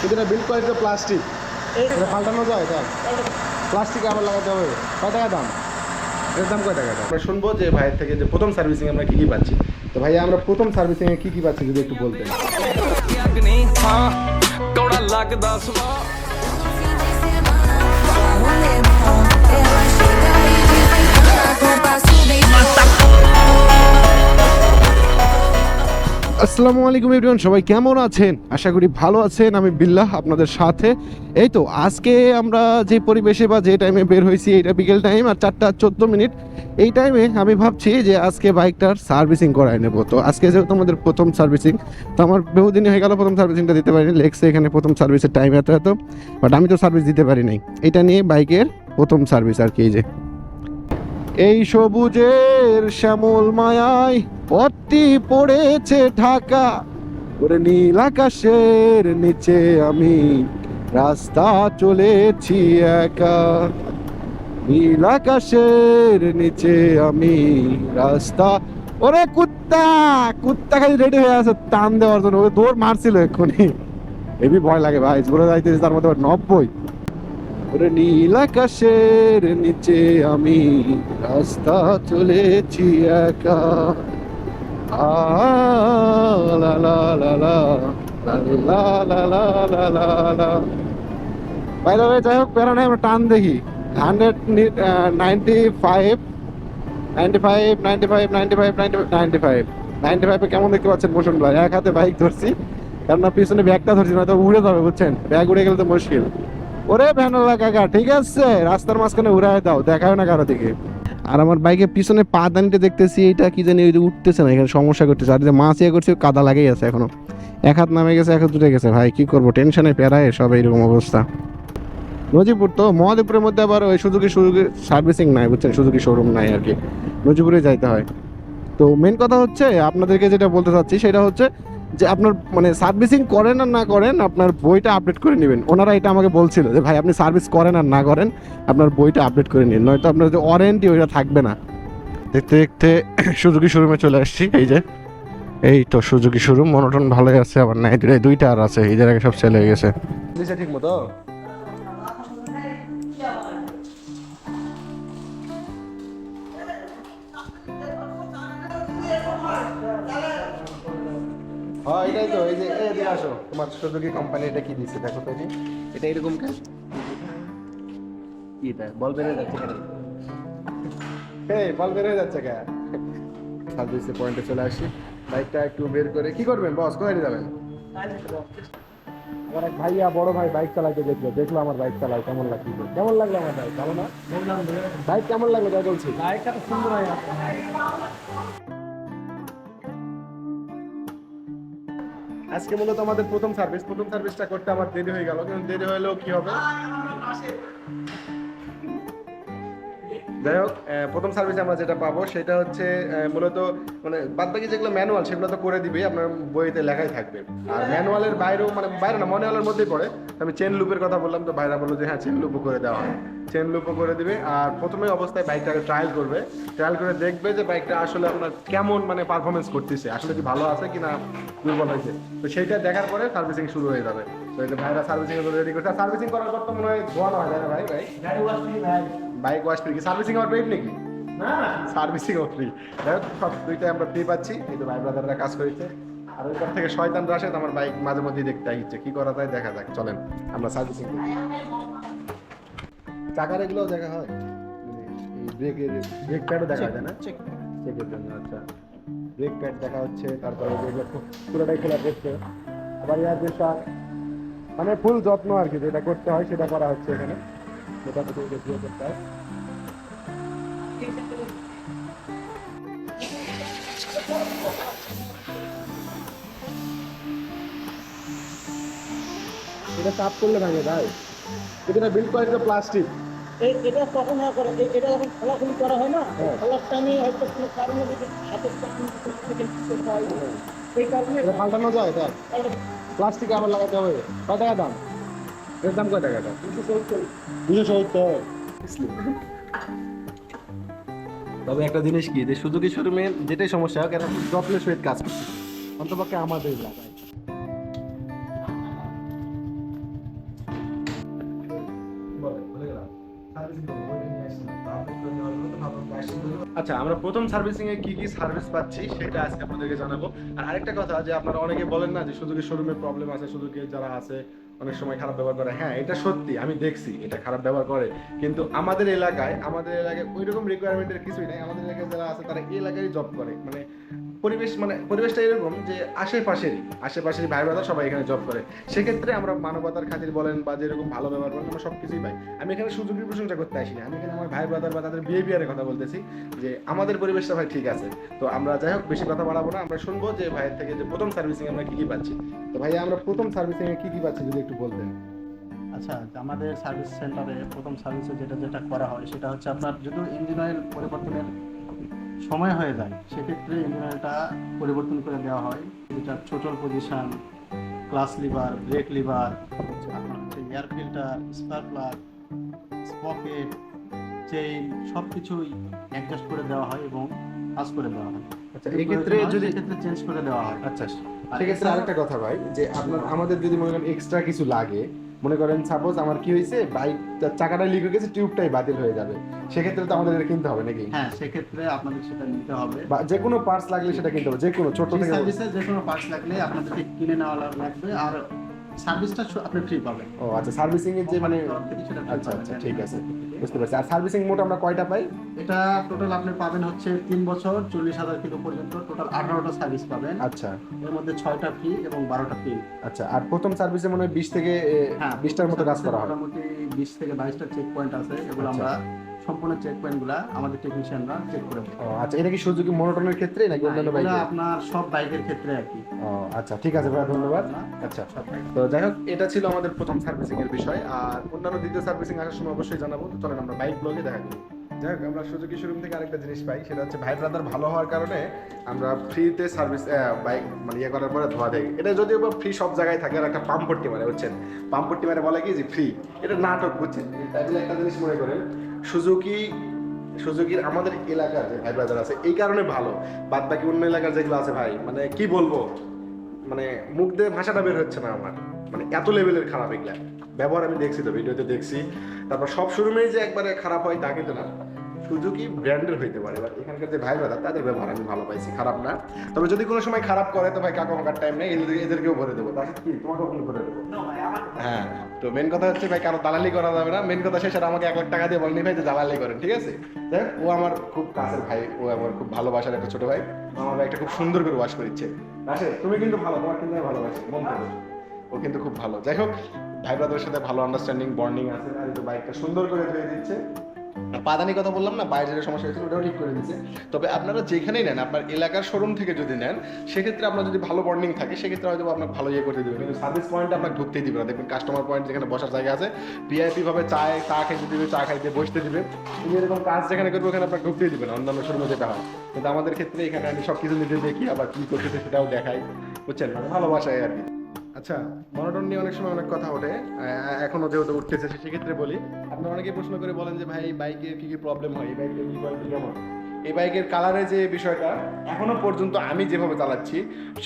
কিন্তু এটা build quality plastic এটা পাল্টানো যায় এটা। প্লাস্টিক আবার লাগাতে হবে। কয় টাকা দাম? এর দাম কয় টাকা? আমরা শুনব যে ভাইয়ের থেকে যে প্রথম সার্ভিসিং আমরা কী কী পাচ্ছি। তো ভাইয়া আমরা প্রথম সার্ভিসিং এ কি কি পাচ্ছি যদি একটু বলতেন? আসসালামু আলাইকুম এভরিওয়ান, সবাই কেমন আছেন? আশা করি ভালো আছেন। আমি বিল্লাহ আপনাদের সাথে। এই তো, আজকে আমরা যে পরিবেশে বা যে টাইমে বের হয়েছি, এটা বিকেল টাইম আর চারটা চোদ্দ মিনিট। এই টাইমে আমি ভাবছি যে আজকে বাইকটার সার্ভিসিং করায় নেব। তো আজকে যেহেতু আমাদের প্রথম সার্ভিসিং তো আমার বহুদিন হয়ে গেল প্রথম সার্ভিসিংটা দিতে পারিনি। লেগসে এখানে প্রথম সার্ভিসের টাইম এত এত বাট আমি তো সার্ভিস দিতে পারি নাই। এটা নিয়ে বাইকের প্রথম সার্ভিস আর কি যে। এই সবুজের শ্যামল মায়ায় পথটি পড়েছে ঢাকা। ওরে নীল আকাশের নিচে আমি রাস্তা চলেছি একা। নীল আকাশের নিচে আমি রাস্তা। ওরে কুত্তা কুত্তা খালি রেডি হয়ে আছে, টান দেওয়ার জন্য। ওকে দৌড় মারছিল এক্ষুনি। হেবি ভয় লাগে ভাই ঘুরে যাইতেছি তার মধ্যে নব্বই। ওরে নীল আকাশের নিচে আমি রাস্তা চলেছি একা আ, লা লা লা লা, লা লা লা লা লা লা way, যাই হোক প্যারা নাই আমরা টান দেখি hundred ninety five ninety five ninety five ninety five ninety five ninety ফাইভে কেমন দেখতে পাচ্ছেন মোশন ভাই এক হাতে বাইক ধরছি কেননা পিছনে ব্যাগটা ধরছি নয়তো উড়ে যাবে বুঝছেন ব্যাগ উড়ে গেলে তো মুশকিল ওরে ভ্যানোলা কাকা, ঠিক আছে? রাস্তার মাঝখানে উড়ায় দাও দেখায় না কারও দিকে। আর আমার বাইকের পিছনে পা দানিতে দেখতেছি, এটা কি জানি ওই উঠতেছে না, এখানে সমস্যা করতেছে। আর যে মাছ ইয়ে করছে, কাদা লাগেই আছে এখনও। এক হাত নামে গেছে, এক হাত উঠে গেছে। ভাই, কি করব? টেনশনে প্যারায় সব এইরকম অবস্থা। নজিপুর তো মহাদেবপুরের মধ্যে আবার ওই সুযোগী সুযোগী সার্ভিসিং নাই, বুঝছেন? সুযোগী শোরুম নাই আর কি। নজিপুরে যাইতে হয়। তো মেন কথা হচ্ছে, আপনাদেরকে যেটা বলতে চাচ্ছি, সেটা হচ্ছে যে আপনার মানে সার্ভিসিং করেন আর না করেন আপনার বইটা আপডেট করে নেবেন। ওনারা এটা আমাকে বলছিল যে ভাই আপনি সার্ভিস করেন আর না করেন আপনার বইটা আপডেট করে নিন। নয়তো আপনার যে ওয়ারেন্টি ওইটা থাকবে না। দেখতে দেখতে সুজুকি শোরুমে চলে আসছি। এই যে এই তো সুজুকি শোরুম। মনোটন ভালোই আছে আবার নাই। দুইটা- দুইটা আর আছে। এই জায়গায় সব সেল হয়ে গেছে। ঠিক মতো? হ্যাঁ এটাই তো এই যে এদিকে আসো। তোমার সুজুকি কোম্পানি এটা কি দিচ্ছে? দেখো তো এটা এরকম কেন কি এটা বল বেড়ে যাচ্ছে কেন? এই বল বেড়ে যাচ্ছে কেন পয়েন্টে চলে আসি। বাইকটা একটু বের করে কি করবেন বস কোথায় যাবেন? আমার এক ভাইয়া বড় ভাই বাইক চালাইতে দেখল। দেখল আমার বাইক চালাই কেমন লাগছে? কেমন লাগল আমার বাইক ভালো না? বাইক কেমন লাগল? তাই বলছি। বাইকটা সুন্দর আজকে মূলত আমাদের প্রথম সার্ভিস প্রথম সার্ভিসটা করতে আমার দেরি হয়ে গেল। কিন্তু দেরি হলেও কি হবে? যাই হোক প্রথম সার্ভিস আমরা যেটা পাবো সেটা হচ্ছে মূলত মানে বাদবাকি যেগুলো ম্যানুয়াল সেগুলো তো করে দিবেই, আপনার বইতে লেখাই থাকবে। আর ম্যানুয়ালের বাইরেও মানে বাইরে না ম্যানুয়ালের মধ্যেই পড়ে। আমি চেন লুপের কথা বললাম তো, ভাইরা বলল যে হ্যাঁ চেন লুপও করে দেওয়া হয়। চেন লুপও করে দিবে, আর প্রথমে অবস্থায় বাইকটাকে ট্রায়াল করবে। ট্রায়াল করে দেখবে যে বাইকটা আসলে আপনার কেমন মানে পারফরমেন্স করতেছে, আসলে কি ভালো আছে কিনা দুর্বল হয়েছে। তো সেইটা দেখার পরে সার্ভিসিং শুরু হয়ে যাবে। তো ভাইরা সার্ভিসিং রেডি করছে। সার্ভিসিং করার পর তো মনে হয় ধোয়ানো হয় না ভাই ভাই? গাড়ি ওয়াশ ফ্রি ভাই। বাইক ওয়াশ ফ্রি কি? সার্ভিসিং আমার পেইড নাকি? না সার্ভিসিং ও ফ্রি সব দুইটাই আমরা ফ্রি পাচ্ছি। এই তো ভাই ব্রাদাররা কাজ করেছে। আর ওই থেকে শয়তান রাশে আমার বাইক মাঝে মধ্যেই দেখতে ইচ্ছে কি করা যায় দেখা যাক। চলেন আমরা সার্ভিসিং চাকার এগুলোও দেখা হয়? ব্রেকের ব্রেক প্যাডও দেখা যায় না? চেক চেকের জন্য আচ্ছা। ব্রেক প্যাড দেখা হচ্ছে তারপরে পুরোটাই খোলা দেখছে আবার ইয়ার প্রেশার মানে ফুল যত্ন আর কি যেটা করতে হয় সেটা করা হচ্ছে এখানে। সেটা করতে হয়। এটা করলে ভাঙে ভাই। এটা বিল্ড কোয়ালিটি প্লাস্টিক এই এটা তখন হয় করে এটা যখন খোলাখুলি করা হয় না হ্যাঁ। খোলার টাইমে হয়তো কোনো কারণে হাতের টাইম হয় এই কারণে পাল্টানো যায় এটা? প্লাস্টিক আবার লাগাতে হবে। কয় টাকা দাম? এর দাম কয় টাকা দাম দুশো সত্তর। তবে একটা জিনিস কি, যে শুধু সুযোগী শোরুমে যেটাই সমস্যা হোক, এরা যত্নের সহিত কাজ করছে। অন্তপক্ষে আমাদের এলাকায় আচ্ছা আমরা প্রথম সার্ভিসিং এ কি কি সার্ভিস পাচ্ছি সেটা আজকে আপনাদেরকে জানাব। আর আরেকটা কথা যে আপনারা অনেকে বলেন না যে শুধু কি শোরুমে প্রবলেম আছে, শুধু কি যারা আছে, অনেক সময় খারাপ ব্যবহার করে। হ্যাঁ এটা সত্যি, আমি দেখছি, এটা খারাপ ব্যবহার করে। কিন্তু আমাদের এলাকায় আমাদের এলাকায় ওই রকম রিকোয়ারমেন্টের কিছুই নাই। আমাদের এলাকায় যারা আছে, তারা এলাকায় জব করে। মানে পরিবেশ মানে পরিবেশটা এরকম যে আশেপাশেরই আশেপাশের ভাই ব্রাদার সবাই এখানে জব করে। সেক্ষেত্রে আমরা মানবতার খাতির বলেন বা যেরকম ভালো ব্যবহার করেন, আমরা সব কিছুই পাই। আমি এখানে সুযোগের প্রশংসা করতে আসি না আমি এখানে আমার ভাই ব্রাদার বা তাদের বিহেভিয়ারের কথা বলতেছি যে আমাদের পরিবেশটা ভাই ঠিক আছে। তো আমরা যাই হোক, বেশি কথা বাড়াবো না। আমরা শুনব যে ভাইয়ের থেকে যে প্রথম সার্ভিসিং আমরা কী কী পাচ্ছি। তো ভাই আমরা প্রথম সার্ভিসিং এ কী কি পাচ্ছি যদি একটু বলতেন। আচ্ছা আমাদের সার্ভিস সেন্টারে প্রথম সার্ভিসে যেটা যেটা করা হয়, সেটা হচ্ছে আপনার যদি ইঞ্জিন অয়েল পরিবর্তনের সময় হয়ে যায় সেক্ষেত্রে ইঞ্জিন অয়েলটা পরিবর্তন করে দেওয়া হয়। যেটা throttle position clutch lever brake lever air filter spark plug sprocket chain সব কিছুই অ্যাডজাস্ট করে দেওয়া হয় এবং কাজ করে দেওয়া হয়। আচ্ছা এক্ষেত্রে যদি ক্ষেত্রে চেঞ্জ করে দেওয়া হয়। আচ্ছা সেক্ষেত্রে আরেকটা কথা ভাই যে আপনার আমাদের যদি মনে করেন এক্সট্রা কিছু লাগে মনে করেন সাপোজ আমার কি হয়েছে বাইক চাকাটা লিক হয়ে গেছে টিউবটাই বাতিল হয়ে যাবে। সেক্ষেত্রে তো আমাদের কিনতে হবে নাকি? হ্যাঁ সেক্ষেত্রে আপনাদের সেটা নিতে হবে। বা যে কোনো পার্টস লাগলে সেটা কিনতে হবে যে কোনো ছোট থেকে। সার্ভিসে যে কোনো পার্টস লাগলে আপনাদেরকে কিনে নেওয়া লাগবে আর সার্ভিসটা আপনি ফ্রি পাবেন। ও আচ্ছা সার্ভিসিং এর যে মানে আচ্ছা আচ্ছা ঠিক আছে। বুঝতে পারছি। আর সার্ভিসিং মোট আমরা কয়টা পাই? এটা টোটাল আপনি পাবেন হচ্ছে তিন বছর চল্লিশ হাজার কিলো পর্যন্ত টোটাল আঠারোটা সার্ভিস পাবেন। আচ্ছা। এর মধ্যে ছয়টা ফ্রি এবং বারোটা ফ্রি আচ্ছা আর প্রথম সার্ভিসে মনে হয় বিশ থেকে হ্যাঁ বিশটার মতো কাজ করা হয়। মোটামুটি বিশ থেকে বাইশটা চেক পয়েন্ট আছে এগুলো আচ্ছা। আমরা সম্পূর্ণ চেক পয়েন্টগুলো আমাদের টেকনিশিয়ানরা চেক করে আচ্ছা এটা কি মনোটনের ক্ষেত্রে নাকি অন্যান্য বাইকে আপনার সব বাইকের ক্ষেত্রে আর কি। আচ্ছা ঠিক আছে ভাই ধন্যবাদ। আচ্ছা তো যাই হোক এটা ছিল আমাদের প্রথম সার্ভিসিং এর বিষয়। আর অন্যান্য দ্বিতীয় সার্ভিসিং আসার সময় অবশ্যই জানাব। তো চলেন আমরা বাইক ব্লগে দেখা করি। যাই হোক আমরা সুজুকি শোরুম থেকে আরেকটা জিনিস পাই সেটা হচ্ছে ভাই ব্রাদার ভালো হওয়ার কারণে আমরা ফ্রিতে সার্ভিস বাইক মানে ইয়ে করার পরে ধোয়া দেয় এটা যদিও বা ফ্রি সব জায়গায় থাকে আর একটা পাম্পট্টি মারে বুঝছেন? পাম্পট্টি মারে বলে কি যে ফ্রি এটা নাটক বুঝছেন? একটা জিনিস মনে করেন সুজুকি, সুজুকির আমাদের এলাকার যে ভাই ব্রাদার আছে, এই কারণে ভালো। বাদ বাকি অন্য এলাকার যেগুলো আছে ভাই মানে কি বলব? মানে মুখ দিয়ে ভাষাটা বের হচ্ছে না আমার। মানে এত লেভেলের খারাপ এগুলা। ব্যবহার আমি দেখছি তো, ভিডিওতে দেখছি। তারপর সব শোরুমেই যে একবারে খারাপ হয় তা কিন্তু না। সুজুকি ব্র্যান্ডের হইতে পারে এবার এখানকার যে ভাই ব্রাদার তাদের ব্যবহার আমি ভালো পাইছি খারাপ না। তবে যদি কোনো সময় খারাপ করে তো ভাই কাকা মাকার টাইম নেই এদেরকেও ভরে দেবো। তাহলে কি তোমাকেও ফোন করে দেবো? হ্যাঁ তো মেন কথা হচ্ছে ভাই কারও দালালি করা যাবে না। মেন কথা শেষ আর আমাকে এক লাখ টাকা দিয়ে বলেনি ভাই যে দালালি করেন ঠিক আছে? দেখ ও আমার খুব কাছের ভাই ও আমার খুব ভালোবাসার একটা ছোট ভাই। আমার ভাইটা খুব সুন্দর করে ওয়াশ করিচ্ছে। আসে তুমি কিন্তু ভালো তোমার কিন্তু ভালোবাসি মন থেকে। ও কিন্তু খুব ভালো। যাই হোক ভাই ব্রাদারের সাথে ভালো আন্ডারস্ট্যান্ডিং বন্ডিং আছে আর বাইকটা সুন্দর করে ধুয়ে দিচ্ছে। পাদানি কথা বললাম না, বাইরে যে সমস্যা হয়েছিল ওটাও ঠিক করে দিচ্ছে তবে আপনারা যেখানেই নেন, আপনার এলাকার শোরুম থেকে যদি নেন, সেক্ষেত্রে আপনার যদি ভালো বন্ডিং থাকে, সেক্ষেত্রে হয়তো আপনার ভালো ইয়ে করতে দেবে। কিন্তু সার্ভিস পয়েন্টে আপনার ঢুকতেই দিবে না। দেখবেন কাস্টমার পয়েন্ট যেখানে বসার জায়গা আছে ভিআইপি ভাবে চায় চা খাইতে দিবে, চা খাইতে বসতে দিবে। তুমি এরকম কাজ যেখানে করবে, ওখানে আপনার ঢুকতেই দিবে না। অন্যান্য শোরুমে যেটা হয়। কিন্তু আমাদের ক্ষেত্রে এখানে আমি সব কিছু নিজে দেখি, আবার কি করতেছে সেটাও দেখাই। বুঝছেন? মানে ভালোবাসায় আর কি। আচ্ছা মনোটন নিয়ে অনেক সময় অনেক কথা ওঠে। এখনও যেহেতু উঠতেছে সেক্ষেত্রে বলি। আপনারা অনেকে প্রশ্ন করে বলেন যে, ভাই বাইকের কি কি প্রবলেম হয়? এই বাইকের কি কোয়ালিটি কেমন? এই বাইকের কালারে যে বিষয়টা, এখনও পর্যন্ত আমি যেভাবে চালাচ্ছি,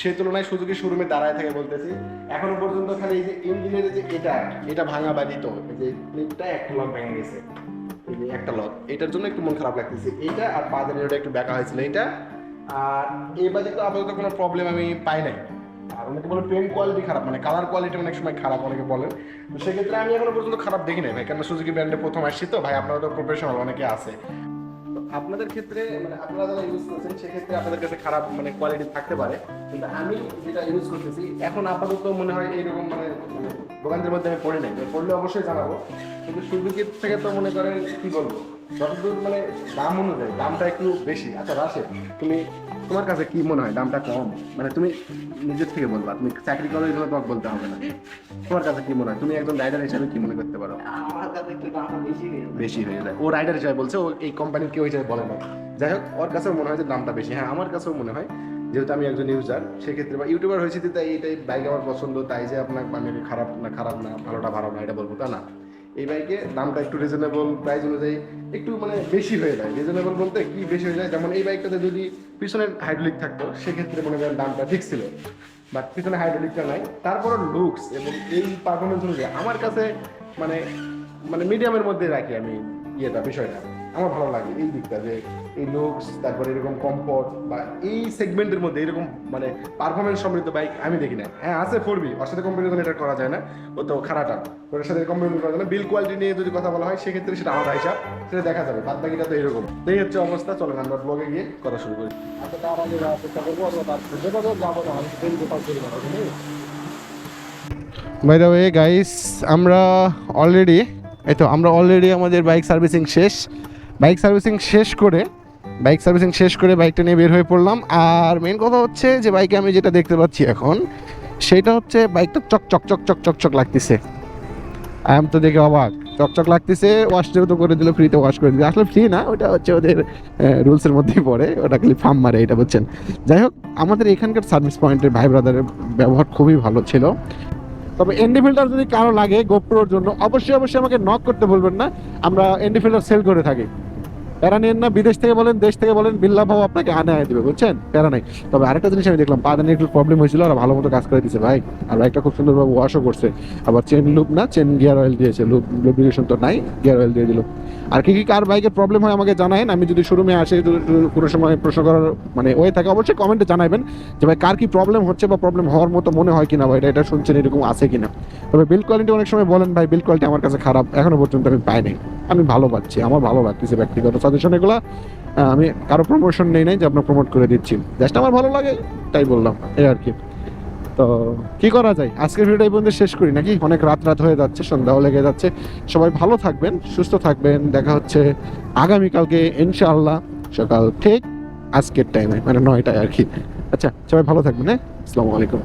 সে তুলনায় সুযোগী শোরুমে দাঁড়ায় থাকে বলতেছি, এখনও পর্যন্ত খালি এই যে ইঞ্জিনের যে এটা এটা ভাঙা বাদিত যে ক্লিপটা একটা লক ভেঙে গেছে। একটা লক। এটার জন্য একটু মন খারাপ লাগতেছে। এইটা আর পা দিনের একটু ব্যাকা হয়েছিল। এটা আর এই বাজে তো আপাতত কোনো প্রবলেম আমি পাই নাই। আর অনেকে বলে পেন কোয়ালিটি খারাপ মানে কালার কোয়ালিটি অনেক সময় খারাপ অনেকে বলেন তো সেক্ষেত্রে আমি এখনও পর্যন্ত খারাপ দেখি নাই ভাই কারণ সুজুকি ব্র্যান্ডে প্রথম আসছি তো, ভাই আপনারা তো প্রফেশনাল অনেকে আছে। আপনাদের ক্ষেত্রে মানে আপনারা যারা ইউজ করছেন, সেক্ষেত্রে আপনাদের কাছে খারাপ মানে কোয়ালিটি থাকতে পারে। কিন্তু আমি যেটা ইউজ করতেছি, এখন আপাতত মনে হয় এইরকম মানে দোকানদের মধ্যে আমি পড়ে নাই। পড়লে অবশ্যই জানাব। কিন্তু সুজুকির থেকে তো মনে করেন, কি বলব? যতদূর মানে দাম অনুযায়ী দামটা একটু বেশি। আচ্ছা রাশে তুমি তোমার কাছে কি মনে হয় দামটা কম? মানে তুমি নিজের থেকে বলবা তুমি চাকরি করো তোমাকে বলতে হবে না। তোমার কাছে কি মনে হয়? তুমি একজন রাইডার হিসাবে কি মনে করতে পারো? কাছে বেশি হয়ে যায়। বেশি হয়ে যায়। ও রাইডার হিসাবে বলছে ও এই কোম্পানির কেউ হিসাবে বলে না। যাই হোক ওর কাছেও মনে হয় যে দামটা বেশি। হ্যাঁ আমার কাছেও মনে হয় যেহেতু আমি একজন ইউজার সেক্ষেত্রে বা ইউটিউবার হয়েছি তাই এটাই বাইক আমার পছন্দ তাই যে আপনার মানে খারাপ না খারাপ না ভালোটা ভালো না এটা বলব তা না? এই বাইকে দামটা একটু রিজনেবল প্রাইস অনুযায়ী একটু মানে বেশি হয়ে যায়। রিজনেবল বলতে কি বেশি হয়ে যায়? যেমন এই বাইকটাতে যদি পিছনের হাইড্রোলিক থাকতো, সেক্ষেত্রে মনে করেন দামটা ঠিক ছিল। বাট পিছনে হাইড্রোলিকটা নাই। তারপরও লুকস এবং এই পারফরমেন্স অনুযায়ী আমার কাছে মানে মানে মিডিয়ামের মধ্যে রাখি আমি ইয়েটা, বিষয়টা। আমার ভালো লাগে এই দিকটা যে এই লুকস তারপরে এরকম কমফোর্ট বা এই সেগমেন্টের মধ্যে এরকম মানে পারফরমেন্স সমৃদ্ধ বাইক আমি দেখি না হ্যাঁ আছে ফোরবি ওর সাথে কম্পারিজন এটা করা যায় না। ও তো খারাপটা। ওটার সাথে কম্পারিজন করা যায় না। বিল কোয়ালিটি নিয়ে যদি কথা বলা হয় সেক্ষেত্রে সেটা আলাদা হিসাব সেটা দেখা যাবে। বাদ বাকিটা তো এরকম। এই হচ্ছে অবস্থা। চলেন আমরা ব্লগে গিয়ে কথা শুরু করি। আচ্ছা তার আগে চেষ্টা করব যাব না আমি? বাই দ্য ওয়ে গাইস আমরা অলরেডি এই তো আমরা অলরেডি আমাদের বাইক সার্ভিসিং শেষ। বাইক সার্ভিসিং শেষ করে, বাইক সার্ভিসিং শেষ করে বাইকটা নিয়ে বের হয়ে পড়লাম। আর মেন কথা হচ্ছে যে বাইকে আমি যেটা দেখতে পাচ্ছি এখন, সেটা হচ্ছে বাইকটা চক চক চক চক চক চক লাগতেছে। আই এম তো দেখে অবাক। চকচক লাগতেছে ওয়াশ যেহেতু করে দিল ফ্রিতে ওয়াশ করে দিল। আসলে ফ্রি না, ওটা হচ্ছে ওদের রুলসের মধ্যেই পড়ে। ওটা খালি ফার্ম মারে, এটা বুঝছেন। যাই হোক, আমাদের এখানকার সার্ভিস পয়েন্টের ভাই ব্রাদারের ব্যবহার খুবই ভালো ছিল। তবে এনডি ফিল্টার যদি কারও লাগে গোপ্রোর জন্য, অবশ্যই অবশ্যই আমাকে নক করতে বলবেন না। আমরা এনডি ফিল্টার সেল করে থাকি। প্যারা নেন না, বিদেশ থেকে বলেন, দেশ থেকে বলেন বিল্লা ভাব আপনাকে আনে আনে দেবে, বুঝছেন? প্যারা নাই। তবে আরেকটা জিনিস আমি দেখলাম, পাদানি একটু প্রবলেম হয়েছিল আর ভালো মতো কাজ করে দিয়েছে, ভাই। আর বাইকটা খুব সুন্দরভাবে ওয়াশও করছে। আবার চেন লুপ না চেন গিয়ার অয়েল দিয়েছে লুপ লুব্রিকেশন তো নাই গিয়ার অয়েল দিয়ে দিল। আর কি কি কার বাইকের প্রবলেম হয় আমাকে জানায়েন, আমি যদি শোরুমে আসে কোনো সময় প্রশ্ন করার মানে ওয়ে থাকে, অবশ্যই কমেন্টে জানাবেন যে ভাই, কার কি প্রবলেম হচ্ছে বা প্রবলেম হওয়ার মতো মনে হয় কিনা, বা এটা এটা শুনছেন এরকম আছে কিনা। তবে বিল কোয়ালিটি অনেক সময় বলেন ভাই বিল কোয়ালিটি আমার কাছে খারাপ, এখনও পর্যন্ত আমি পাইনি আমি ভালো পাচ্ছি, আমার ভালো লাগতেছে ব্যক্তিগত সাজেশন এগুলো আমি কারও প্রমোশন নেই নাই যে আপনার প্রমোট করে দিচ্ছি। জাস্ট আমার ভালো লাগে, তাই বললাম এই আর কি। তো কি করা যায়? আজকের ভিডিওটা এই পর্যন্ত শেষ করি, নাকি? অনেক রাত রাত হয়ে যাচ্ছে, সন্ধ্যাও লেগে যাচ্ছে। সবাই ভালো থাকবেন, সুস্থ থাকবেন, দেখা হচ্ছে আগামীকালকে, ইনশাআল্লাহ। সকাল ঠিক আজকের টাইমে মানে নয়টায় আর কি। আচ্ছা সবাই ভালো থাকবেন হ্যাঁ? আসসালামু আলাইকুম।